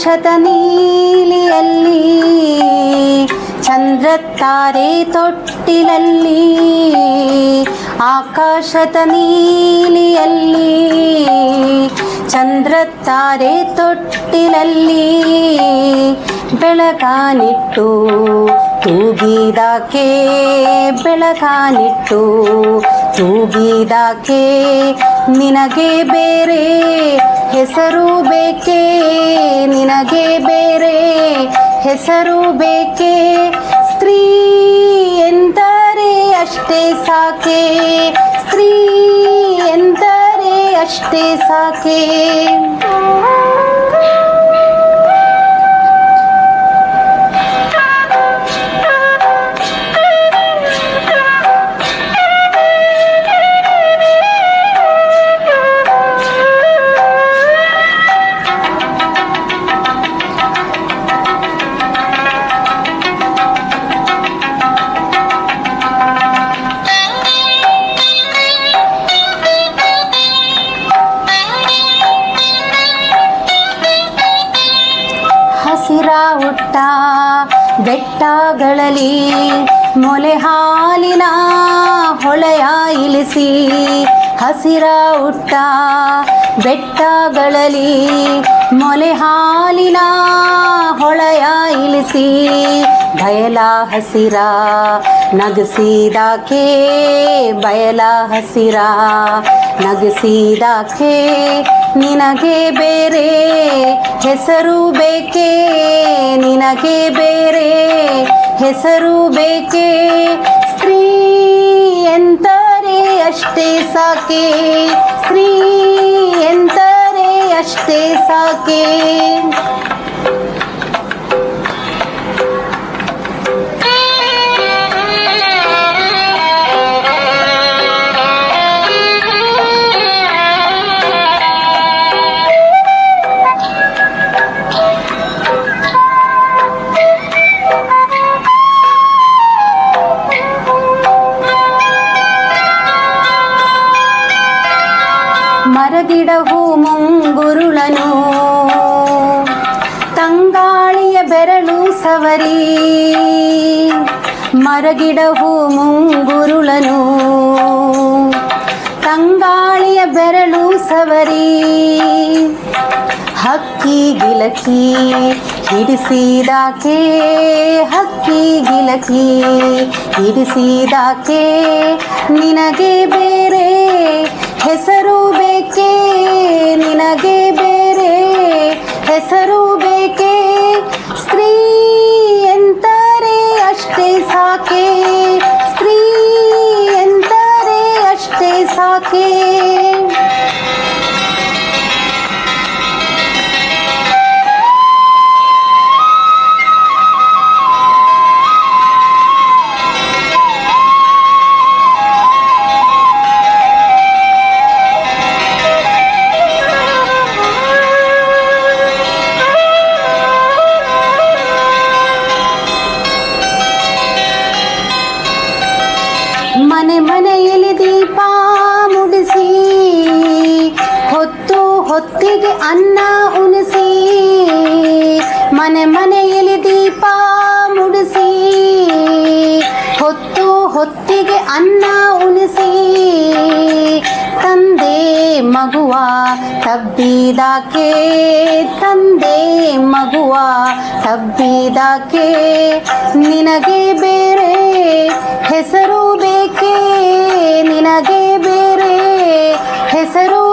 ಆಕಾಶದ ನೀಲಿಯಲ್ಲಿ ಚಂದ್ರತಾರೆ ತೊಟ್ಟಿಲಲ್ಲಿ ಆಕಾಶದ ನೀಲಿಯಲ್ಲಿ ಚಂದ್ರತಾರೆ ತೊಟ್ಟಿಲಲ್ಲಿ ಬೆಳಗಾನಿಟ್ಟು ತೂಗಿದಾಕೆ ಬೆಳಗಾನಿಟ್ಟು ತೂಗಿದಾಕೆ ನಿನಗೆ ಬೇರೆ ಹೆಸರು ಬೇಕೇ? ನಿನಗೆ ಬೇರೆ ಹೆಸರು ಬೇಕೇ? ಸ್ತ್ರೀ ಎಂದರೆ ಅಷ್ಟೇ ಸಾಕೆ? ಸ್ತ್ರೀ ಎಂದರೆ ಅಷ್ಟೇ ಸಾಕೆ? ಬೆಟ್ಟಗಳಲ್ಲಿ ಮೊಲೆ ಹಾಲಿನ ಹೊಳೆಯ ಇಳಿಸಿ ಹಸಿರ ಹುಟ್ಟ ಬೆಟ್ಟಗಳಲ್ಲಿ ಮೊಲೆ ಹಾಲಿನ ಹೊಳೆಯ ಇಳಿಸಿ ಬಯಲ ಹಸಿರ ನಗಸಿದಾಕೆ, ಬಯಲ ಹಸಿರ ನಗಸಿದಾಕೆ ನಿನಗೆ ಬೇರೆ ಹೆಸರು ಬೇಕೇ? ನಿನಗೆ ಬೇರೆ ಹೆಸರು ಬೇಕೇ? ಸ್ತ್ರೀ ಎಂದರೆ ಅಷ್ಟೇ ಸಾಕೆ? ಸ್ತ್ರೀ ಎಂದರೆ ಅಷ್ಟೇ ಸಾಕೆ? ಮರಗಿಡ ಹೂ ಮುಂಗುರುಳನು. ತಂಗಾಳಿಯ ಬೆರಳು ಸವರಿ. ಮರಗಿಡ ಹೂ ಮುಂಗುರುಳನು. ತಂಗಾಳಿಯ ಬೆರಳು ಸವರಿ. ಹಕ್ಕಿ ಗಿಲಕಿ ಹಿಡಿಸಿದಾಕೆ, ಹಕ್ಕಿ ಗಿಲಕಿ ಹಿಡಿಸಿದಾಕೆ, ನಿನಗೆ ಹೊತ್ತಿಗೆ ಅನ್ನ ಉಣಿಸಿ, ಮನೆ ಮನೆಯಲ್ಲಿ ದೀಪ ಮುಡಿಸಿ, ಹೊತ್ತು ಹೊತ್ತಿಗೆ ಅನ್ನ ಉಣಿಸಿ, ತಂದೆ ಮಗುವ ತಬ್ಬಿದಾಕೆ, ತಂದೆ ಮಗುವ ತಬ್ಬಿದಾಕೆ, ನಿನಗೆ ಬೇರೆ ಹೆಸರು ಬೇಕೇ, ನಿನಗೆ ಬೇರೆ ಹೆಸರು